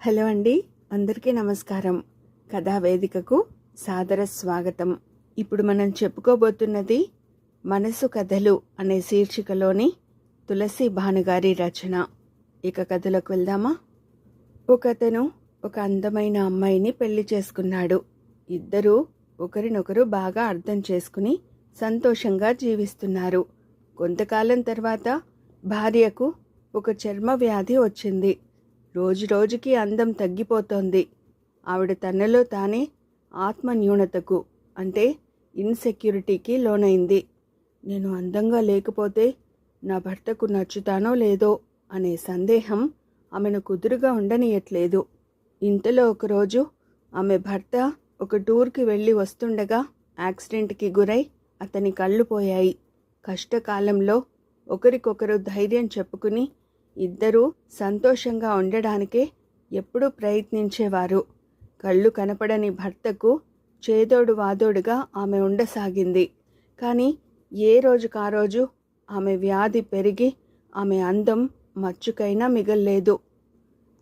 Hello అండి అందరికీ నమస్కారం. కథా వేదికకు సాదర స్వాగతం. ఇప్పుడు మనం చెప్పుకోబోతున్నది మనసు కథలు అనే శీర్షికలోని తులసి భానుగారి రచన. ఇక కథలకు వెళ్దామా? ఒకతను ఒక అందమైన అమ్మాయిని పెళ్ళి చేసుకున్నాడు. ఇద్దరూ ఒకరినొకరు బాగా అర్థం చేసుకుని సంతోషంగా జీవిస్తున్నారు. కొంతకాలం తర్వాత భార్యకు ఒక చర్మ వ్యాధి వచ్చింది. రోజు రోజుకి అందం తగ్గిపోతోంది. ఆవిడ తనలో తానే ఆత్మన్యూనతకు అంటే ఇన్సెక్యూరిటీకి లోనైంది. నేను అందంగా లేకపోతే నా భర్తకు నచ్చుతానో లేదో అనే సందేహం ఆమెను కుదురుగా ఉండనీయట్లేదు. ఇంతలో ఒకరోజు ఆమె భర్త ఒక టూర్కి వెళ్ళి వస్తుండగా యాక్సిడెంట్కి గురై అతని కళ్ళు పోయాయి. కష్టకాలంలో ఒకరికొకరు ధైర్యం చెప్పుకుని ఇద్దరూ సంతోషంగా ఉండడానికే ఎప్పుడూ ప్రయత్నించేవారు. కళ్ళు కనపడని భర్తకు చేదోడు వాదోడుగా ఆమె ఉండసాగింది. కానీ ఏ రోజుకా రోజు ఆమె వ్యాధి పెరిగి ఆమె అందం మచ్చుకైనా మిగల్లేదు.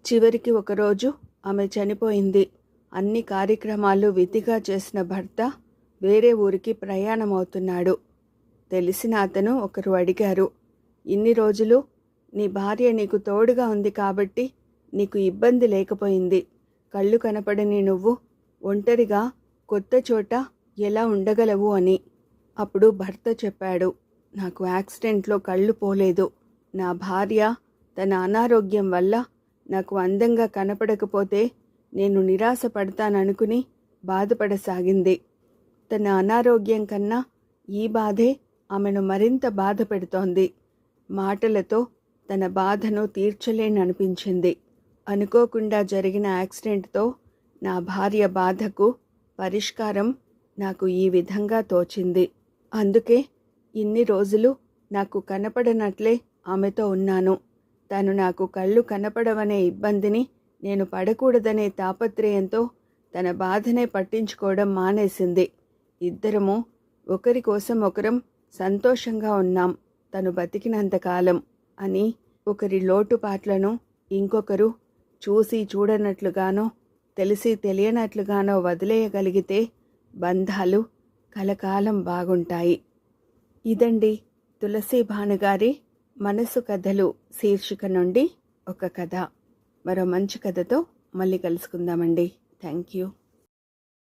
చివరికి ఒకరోజు ఆమె చనిపోయింది. అన్ని కార్యక్రమాలు విధిగా చేసిన భర్త వేరే ఊరికి ప్రయాణమవుతున్నాడు. తెలిసిన అతను ఒకరు అడిగారు ఇన్ని రోజులు నీ భార్య నీకు తోడుగా ఉంది కాబట్టి నీకు ఇబ్బంది లేకపోయింది. కళ్ళు కనపడని నువ్వు ఒంటరిగా కొత్త చోట ఎలా ఉండగలవు అని అప్పుడు భర్త చెప్పాడు. నాకు యాక్సిడెంట్లో కళ్ళు పోలేదు. నా భార్య తన అనారోగ్యం వల్ల నాకు అందంగా కనపడకపోతే నేను నిరాశపడతాననుకుని బాధపడసాగింది. తన అనారోగ్యం కన్నా ఈ బాధే ఆమెను మరింత బాధ పెడుతోంది మాటలతో తన బాధను తీర్చలేననిపించింది. అనుకోకుండా జరిగిన యాక్సిడెంట్తో నా భార్య బాధకు పరిష్కారం నాకు ఈ విధంగా తోచింది. అందుకే ఇన్ని రోజులు నాకు కనపడనట్లే ఆమెతో ఉన్నాను. తను నాకు కళ్ళు కనపడవనే ఇబ్బందిని నేను పడకూడదనే తాపత్రయంతో తన బాధనే పట్టించుకోవడం మానేసింది. ఇద్దరము ఒకరి కోసం ఒకరం సంతోషంగా ఉన్నాం. తను బతికినంతకాలం అని ఒకరి లోటుపాట్లను ఇంకొకరు చూసి చూడనట్లుగానో తెలిసి తెలియనట్లుగానో వదిలేయగలిగితే బంధాలు కలకాలం బాగుంటాయి. ఇదండి తులసి భానుగారి మనసు కథలు శీర్షిక నుండి ఒక కథ. మరో మంచి కథతో మళ్ళీ కలుసుకుందామండి. Thank you